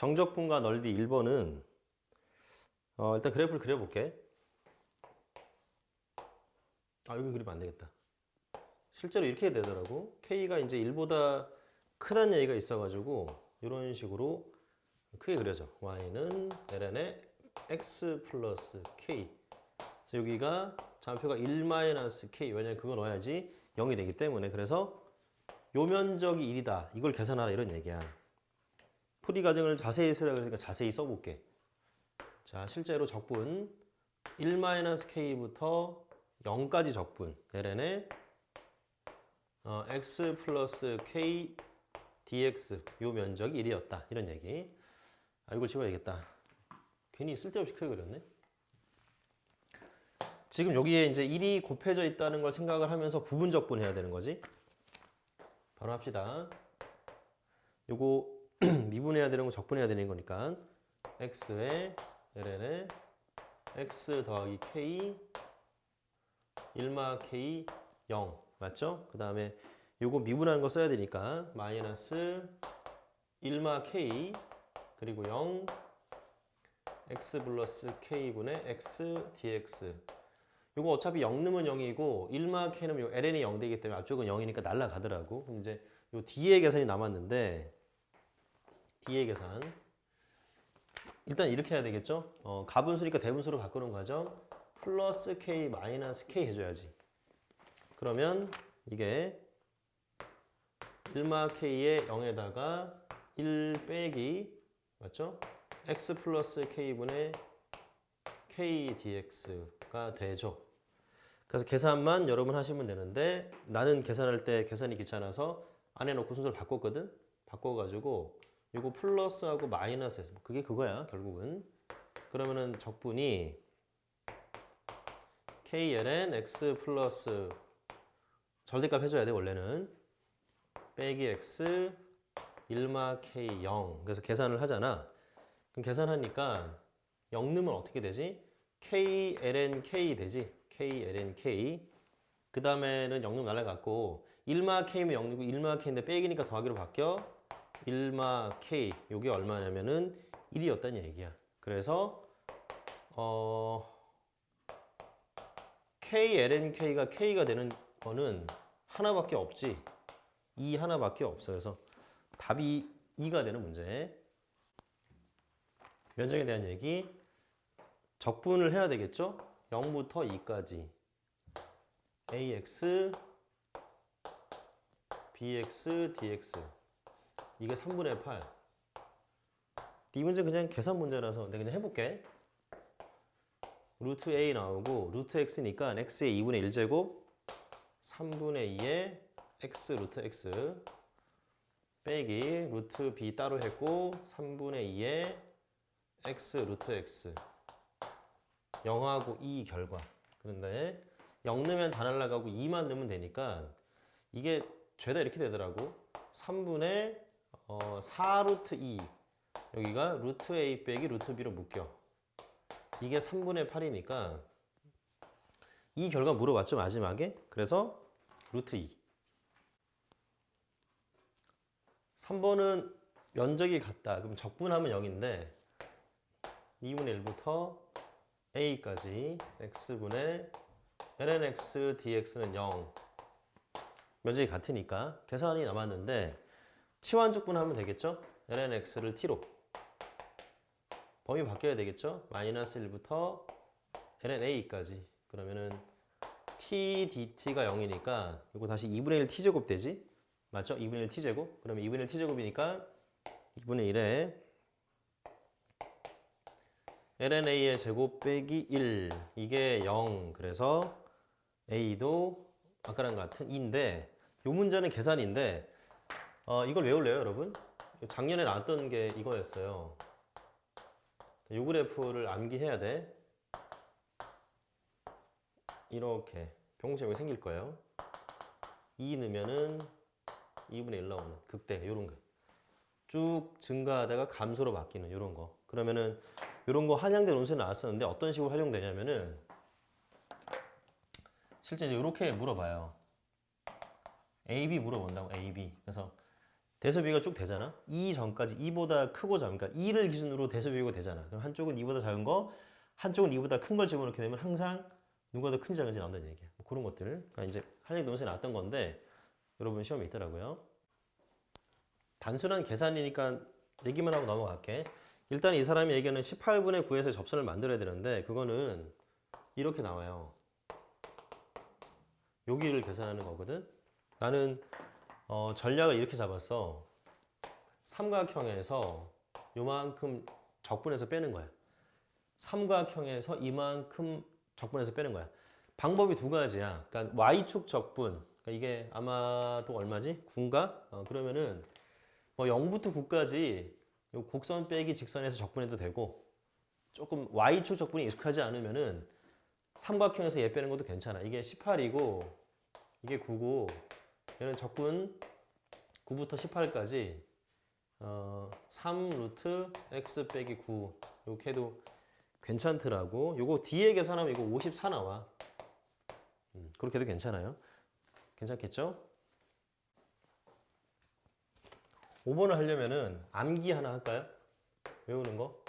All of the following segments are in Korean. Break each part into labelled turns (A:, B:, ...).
A: 정적분과 넓이 1번은 어, 일단 그래프를 그려볼게. 아 여기 그리면 안 되겠다. 실제로 이렇게 되더라고. K가 이제 1보다 크다는 얘기가 있어 가지고 이런 식으로 크게 그려져. Y는 ln의 x 플러스 K. 그래서 여기가 좌표가 1 마이너스 K. 왜냐면 그거 넣어야지 0이 되기 때문에. 그래서 요 면적이 1이다. 이걸 계산하라 이런 얘기야. 풀이 과정을 자세히 쓰라 그러니까 자세히 써볼게. 자, 실제로 적분 1-k부터 0까지 적분 ln의 어, x 플러스 k dx 요 면적이 1이었다. 이런 얘기. 아, 이걸 지워야겠다. 괜히 쓸데없이 크게 그렸네. 지금 여기에 이제 1이 곱해져 있다는 걸 생각을 하면서 부분 적분해야 되는 거지. 바로 합시다. 요거 미분해야 되는 거 적분해야 되는 거니까 x에 ln에 x 더하기 k 1마 k 0 맞죠? 그 다음에 요거 미분하는 거 써야 되니까 마이너스 1마 k 그리고 0 x 플러스 k분의 x dx. 요거 어차피 0 넣으면 0이고 1마 k는 요 ln이 0 되기 때문에 앞쪽은 0이니까 날라가더라고. 이제 요 뒤에 계산이 남았는데 뒤에 계산 일단 이렇게 해야 되겠죠 어, 가분수니까 대분수로 바꾸는 과정 플러스 k 마이너스 k 해줘야지 그러면 이게 1마 k의 0에다가 1 빼기 맞죠? x 플러스 k분의 k dx가 되죠. 그래서 계산만 여러분 하시면 되는데 나는 계산할 때 계산이 귀찮아서 안에 놓고 순서를 바꿨거든? 바꿔가지고 이거 플러스하고 마이너스 해서 그게 그거야 결국은. 그러면은 적분이 kln x 플러스 절대값 해줘야 돼 원래는. 빼기 x 1마 k 0 그래서 계산을 하잖아. 그럼 계산하니까 0 넣으면 어떻게 되지? k ln k 되지? K ln k. 그 다음에는 0 넣으면 날아갔고 1마 k면 0 넣고 1마 k인데 빼기니까 더하기로 바뀌어 1마 k 요게 얼마냐면은 1이었다는 얘기야 그래서 어 k ln k가 k가 되는 거는 하나밖에 없지. 이 하나밖에 없어요. 그래서 답이 2가 되는 문제. 면적에 대한 얘기. 적분을 해야 되겠죠? 0부터 2까지. ax, bx, dx. 이게 3분의 8. 이 문제 그냥 계산 문제라서 내가 그냥 해볼게. 루트 a 나오고 루트 x니까 x의 2분의 1제곱 3분의 2의 x 루트 x 빼기 루트 b 따로 했고 3분의 2의 x 루트 x 0하고 2 결과 그런데 0 넣으면 다 날라가고 2만 넣으면 되니까 이게 죄다 이렇게 되더라고 3분의 어, 4 루트 2 여기가 루트 a 빼기 루트 b로 묶여. 이게 3분의 8이니까 이 결과 물어봤죠 마지막에? 그래서 루트 2 3번은 면적이 같다. 그럼 적분하면 0인데 2분의 1부터 a까지 x분의 lnx dx는 0 면적이 같으니까 계산이 남았는데 치환적분하면 되겠죠 lnx를 t로 범위 바뀌어야 되겠죠? 마이너스 1부터 lna까지 그러면은 t dt가 0이니까 이거 다시 2분의 1 t제곱 되지? 맞죠? 2분의 1 t제곱 그러면 2분의 1 t제곱이니까 2분의 1에 lna의 제곱 빼기 1 이게 0 그래서 a도 아까랑 같은 2인데 이 문제는 계산인데 어, 이걸 외울래요 여러분? 작년에 나왔던 게 이거였어요 요 그래프를 암기해야 돼. 이렇게 병공점이 생길 거예요. 2 넣으면은 2분의 1 나오는 극대 요런 거. 쭉 증가하다가 감소로 바뀌는 요런 거. 그러면은 요런 거 한양대 논술에 나왔었는데 어떤 식으로 활용되냐면은 실제 이제 이렇게 물어봐요. A, B 물어본다고 A, B. 그래서 대소비가 쭉 되잖아. 2 전까지 2보다 크고 작은 그러니까 2를 기준으로 대소비가 되잖아. 그럼 한쪽은 2보다 작은 거, 한쪽은 2보다 큰 걸 집어넣게 되면 항상 누가 더 큰지 작은지 나온다는 얘기야. 뭐 그런 것들. 그러니까 이제 한일 동영상에 나왔던 건데 여러분 시험에 있더라고요. 단순한 계산이니까 얘기만 하고 넘어갈게. 일단 이 사람이 얘기하는 18분의 9에서 접선을 만들어야 되는데 그거는 이렇게 나와요. 여기를 계산하는 거거든. 나는 어, 전략을 이렇게 잡았어. 삼각형에서 요만큼 적분해서 빼는 거야. 삼각형에서 이만큼 적분해서 빼는 거야. 방법이 두 가지야. 그러니까 y축 적분. 그러니까 이게 아마도 얼마지? 9인가? 어, 그러면은 뭐 0부터 9까지 요 곡선 빼기 직선에서 적분해도 되고 조금 y축 적분이 익숙하지 않으면은 삼각형에서 얘 빼는 것도 괜찮아. 이게 18이고 이게 9고 얘는 적분 9부터 18까지 어, 3 루트 x 빼기 9 이렇게 해도 괜찮더라고. 요거 뒤에 계산하면 이거 54 나와. 음, 그렇게 해도 괜찮아요. 괜찮겠죠? 5번을 하려면은 암기 하나 할까요? 외우는 거.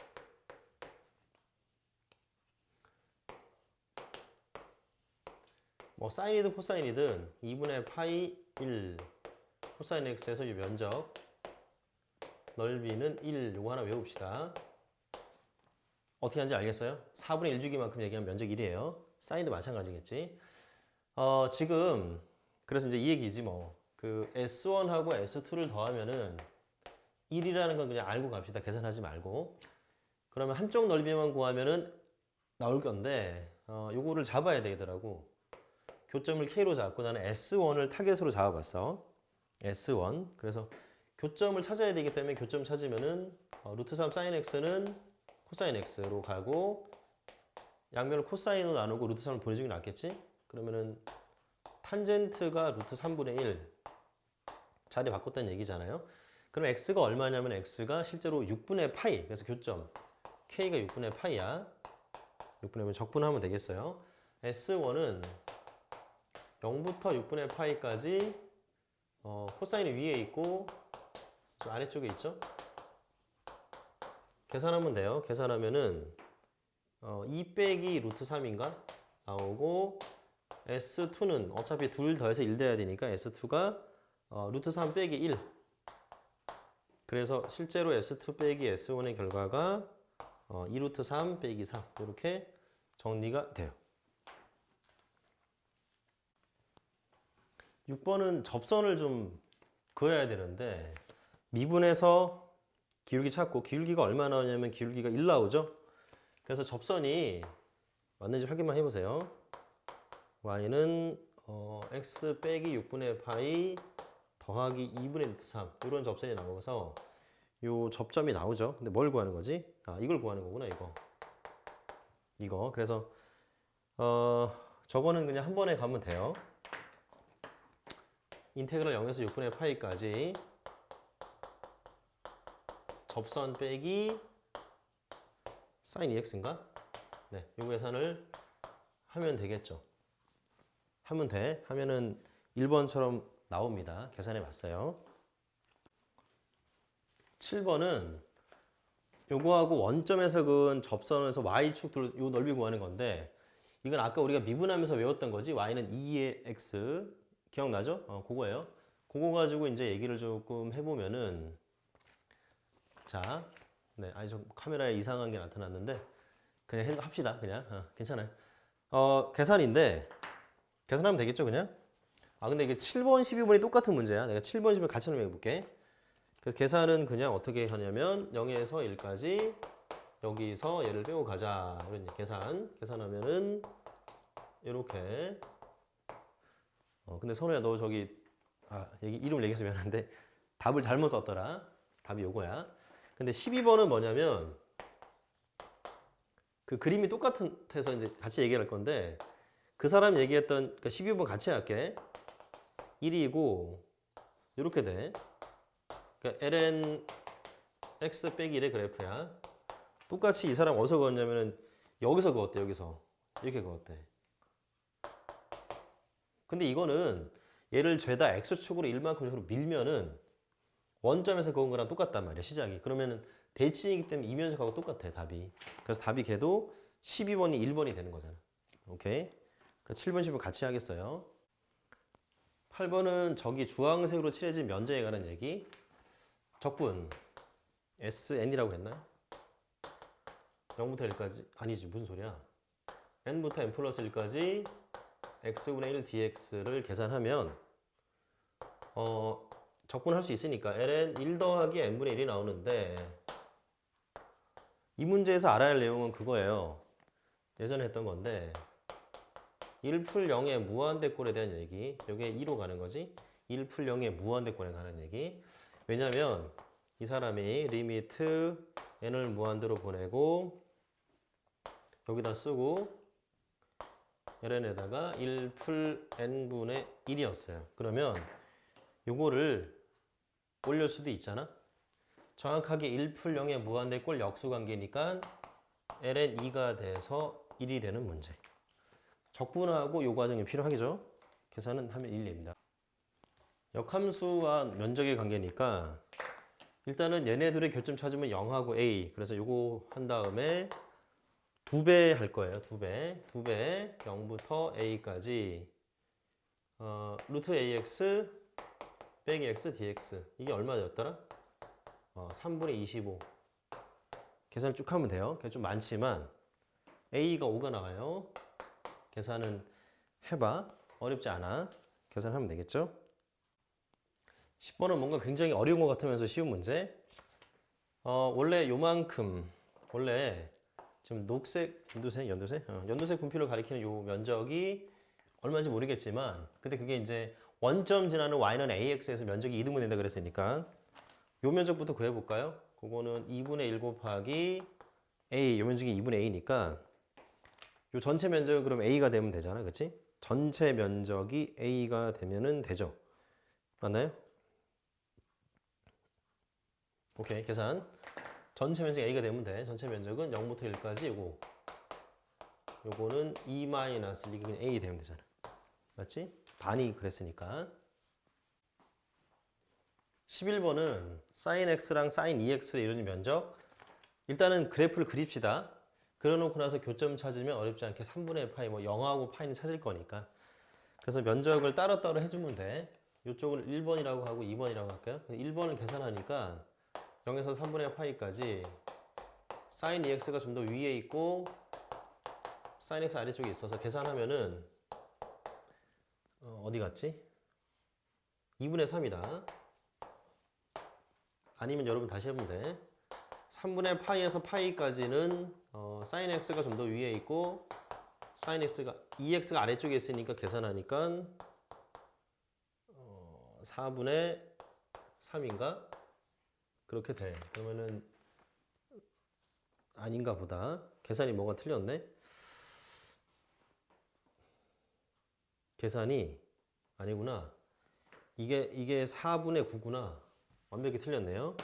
A: 뭐 사인이든 코사인이든 2분의 파이 1 코사인 x에서 이 면적 넓이는 1 요거 하나 외웁시다. 어떻게 하는지 알겠어요? 4분의 1 주기만큼 얘기하면 면적 1이에요. 사인도 마찬가지겠지. 어, 지금 그래서 이제 이 얘기지 뭐. 그 S1하고 S2를 더하면은 1이라는 건 그냥 알고 갑시다. 계산하지 말고. 그러면 한쪽 넓이만 구하면은 나올 건데 어, 요거를 잡아야 되더라고. 교점을 K로 잡고 나는 S1을 타겟으로 잡아봤어. S1. 그래서 교점을 찾아야 되기 때문에 교점 찾으면은 어, 루트 3 사인 X는 코사인 X로 가고 양면을 코사인으로 나누고 루트 3을 보내주는 게 낫겠지? 그러면은 탄젠트가 루트 3분의 1 자리 바꿨다는 얘기잖아요. 그럼 x가 얼마냐면 x가 실제로 6분의 파이 그래서 교점 k가 6분의 파이야. 6분의 적분하면 되겠어요. s1은 0부터 6분의 파이까지 어, 코사인이 위에 있고 저 아래쪽에 있죠. 계산하면 돼요. 계산하면은 어, 2 빼기 루트 3인가 나오고 S2는 어차피 둘 더해서 1 돼야 되니까 S2가 어, 루트 3 빼기 1 그래서 실제로 S2 빼기 S1의 결과가 어, 2 루트 3 빼기 3 이렇게 정리가 돼요 6번은 접선을 좀 그어야 되는데 미분에서 기울기 찾고 기울기가 얼마 나오냐면 기울기가 1 나오죠 그래서 접선이 맞는지 확인만 해보세요 y는 어, x 빼기 6분의 파이 더하기 2분의 루트 3 이런 접선이 나오면서 요 접점이 나오죠. 근데 뭘 구하는 거지? 아 이걸 구하는 거구나 이거. 이거 그래서 어 저거는 그냥 한 번에 가면 돼요. 인테그랄 0에서 6분의 파이까지 접선 빼기 사인 2x인가? 네, 요 계산을 하면 되겠죠. 하면 돼. 하면은 1번처럼 나옵니다. 계산해 봤어요. 7번은 요거하고 원점에서 그은 접선에서 y축 둘, 요 넓이 구하는 건데 이건 아까 우리가 미분하면서 외웠던 거지. y는 2의 x 기억나죠? 어, 그거예요. 그거 가지고 이제 얘기를 조금 해보면은 자, 네, 아니 좀 카메라에 이상한 게 나타났는데 그냥 해- 합시다. 그냥 어, 괜찮아요. 어, 계산인데 계산하면 되겠죠, 그냥? 아, 근데 이게 7번, 12번이 똑같은 문제야. 내가 7번, 12번 같이 설명해 볼게. 그래서 계산은 그냥 어떻게 하냐면 0에서 1까지 여기서 얘를 빼고 가자. 이런 계산. 계산하면은 이렇게. 어, 근데 선우야, 너 저기 아, 얘기 이름을 얘기해서 미안한데 답을 잘못 썼더라. 답이 요거야. 근데 12번은 뭐냐면 그 그림이 똑같아서 이제 같이 얘기할 건데 그 사람 얘기했던 그 12번 같이 할게. 1이고 이렇게 돼. 그러니까 ln x 빼기 1의 그래프야. 똑같이 이 사람 어디서 그었냐면은 여기서 그었대. 여기서 이렇게 그었대. 근데 이거는 얘를 죄다 x축으로 1만큼 으로 밀면은 원점에서 그은 거랑 똑같단 말이야 시작이. 그러면은 대칭이기 때문에 이면적하고 똑같아 답이. 그래서 답이 걔도 12번이 1번이 되는 거잖아. 오케이? 그 7번 10번 같이 하겠어요. 8번은 저기 주황색으로 칠해진 면적에 관한 얘기. 적분. SN이라고 했나요? 0부터 1까지? 아니지 무슨 소리야? N부터 n 플러스 1까지 x분의 1 dx를 계산하면 어 적분할 수 있으니까 ln 1 더하기 n분의 1이 나오는데 이 문제에서 알아야 할 내용은 그거예요. 예전에 했던 건데 1풀 0의 무한대꼴에 대한 얘기. 이게 2로 가는 거지. 1풀 0의 무한대꼴에 관한 얘기. 왜냐면 이 사람이 리미트 n을 무한대로 보내고 여기다 쓰고 ln에다가 1풀 n분의 1이었어요. 그러면 요거를 올릴 수도 있잖아. 정확하게 1풀 0의 무한대 꼴 역수관계니까 ln 2가 돼서 1이 되는 문제. 적분하고 요 과정이 필요하겠죠. 계산은 하면 1입니다. 역함수와 면적의 관계니까 일단은 얘네들의 교점 찾으면 0하고 a 그래서 요거 한 다음에 두 배 할 거예요. 두 배. 두 배. 0부터 a까지. 어, 루트 ax 빼기 x dx 이게 얼마였더라? 어, 3분의 25 계산 쭉 하면 돼요. 그게 좀 많지만 a가 5가 나와요. 계산은 해봐. 어렵지 않아. 계산하면 되겠죠? 10번은 뭔가 굉장히 어려운 것 같으면서 쉬운 문제. 어, 원래 요만큼, 원래 지금 녹색, 연두색, 연두색? 어, 연두색 분필을 가리키는 요 면적이 얼마인지 모르겠지만, 근데 그게 이제 원점 지나는 y는 ax에서 면적이 2등분 된다 그랬으니까, 요 면적부터 구해볼까요? 그거는 2분의 1 곱하기 a, 요 면적이 2분의 a니까, 요 전체 면적은 그럼 a가 되면 되잖아, 그치? 전체 면적이 a가 되면은 되죠. 맞나요? 오케이 계산 전체 면적 a가 되면 돼. 전체 면적은 0부터 1까지 요거. 요거는 2 마이너스 1이 그냥 a 되면 되잖아. 맞지? 반이 그랬으니까. 11번은 sin x랑 sin 2x를 이루는 면적. 일단은 그래프를 그립시다. 그려놓고 나서 교점 찾으면 어렵지 않게 3분의 파이 뭐 0하고 파이는 찾을 거니까. 그래서 면적을 따로따로 해주면 돼. 이쪽을 1번이라고 하고 2번이라고 할까요? 1번을 계산하니까 0에서 3분의 파이까지 sin 2x가 좀 더 위에 있고 sin x 아래쪽에 있어서 계산하면은 어, 어디 갔지? 2분의 3이다. 아니면 여러분 다시 해보면 돼. 3분의 파이에서 파이까지는 어, sin x가 좀 더 위에 있고 sin x가 2x가 아래쪽에 있으니까 계산하니까 어, 4분의 3인가? 그렇게 돼. 그러면은 아닌가 보다. 계산이 뭐가 틀렸네. 계산이 아니구나. 이게 이게 4분의 9구나. 완벽히 틀렸네요.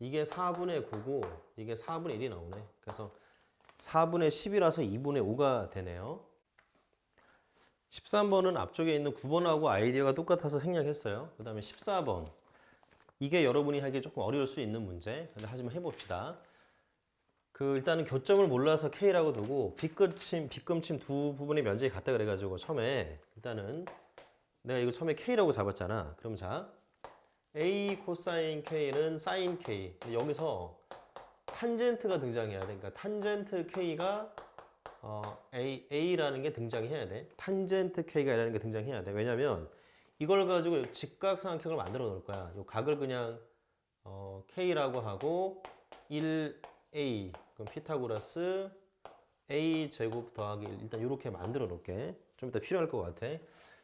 A: 이게 4분의 9고 이게 4분의 1이 나오네. 그래서 4분의 10이라서 2분의 5가 되네요. 13번은 앞쪽에 있는 9번하고 아이디어가 똑같아서 생략했어요. 그 다음에 14번. 이게 여러분이 하기 조금 어려울 수 있는 문제. 근데 하지만 해봅시다. 그 일단은 교점을 몰라서 K라고 두고 빗끝침, 빗금침 두 부분의 면적이 같다 그래가지고 처음에 일단은 내가 이거 처음에 K라고 잡았잖아. 그럼 자 A 코사인 K는 사인 K. 여기서 탄젠트가 등장해야 돼. 그러니까 탄젠트 K가 어, A, A라는 게 등장해야 돼. 탄젠트 K가 라는 게 등장해야 돼. 왜냐면 이걸 가지고 직각삼각형을 만들어 놓을 거야. 이 각을 그냥 어, K라고 하고 1A 그럼 피타고라스 A 제곱 더하기 1 일단 이렇게 만들어 놓을게. 좀 이따 필요할 것 같아.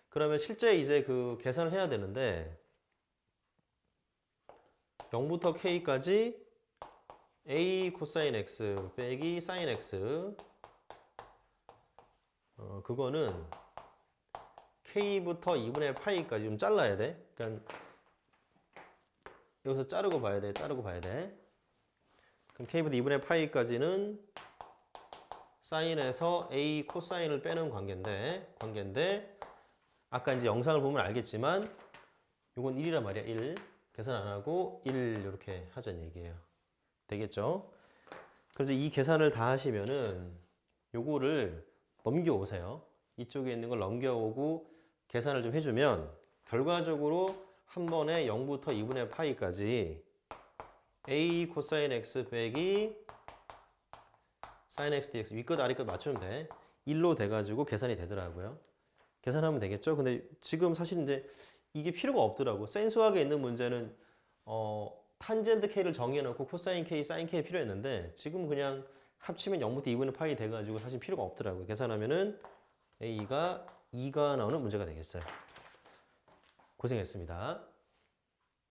A: 그러면 실제 이제 그 계산을 해야 되는데 0부터 K까지 A 코사인 X 빼기 사인 X 어, 그거는 K부터 2분의 파이까지 좀 잘라야 돼. 그러니까 여기서 자르고 봐야 돼. 자르고 봐야 돼. 그럼 K부터 2분의 파이까지는 사인에서 A 코사인을 빼는 관계인데 관계인데 아까 이제 영상을 보면 알겠지만 이건 1이란 말이야. 1. 계산 안 하고 1 이렇게 하자는 얘기예요. 되겠죠? 그래서 이 계산을 다 하시면은 요거를 넘겨오세요. 이쪽에 있는 걸 넘겨오고 계산을 좀 해주면 결과적으로 한 번에 0부터 2분의 파이까지 a 코사인 x 빼기 sin x dx 위끝 아래끝 맞추면 돼. 1로 돼가지고 계산이 되더라고요. 계산하면 되겠죠? 근데 지금 사실 이제 이게 필요가 없더라고. 센수학에 있는 문제는 어, 탄젠트 k를 정해놓고 코사인 k, 사인 k 필요했는데 지금 그냥 합치면 0부터 2분의 파이 돼가지고 사실 필요가 없더라고요. 계산하면은 a가 2가 나오는 문제가 되겠어요. 고생했습니다.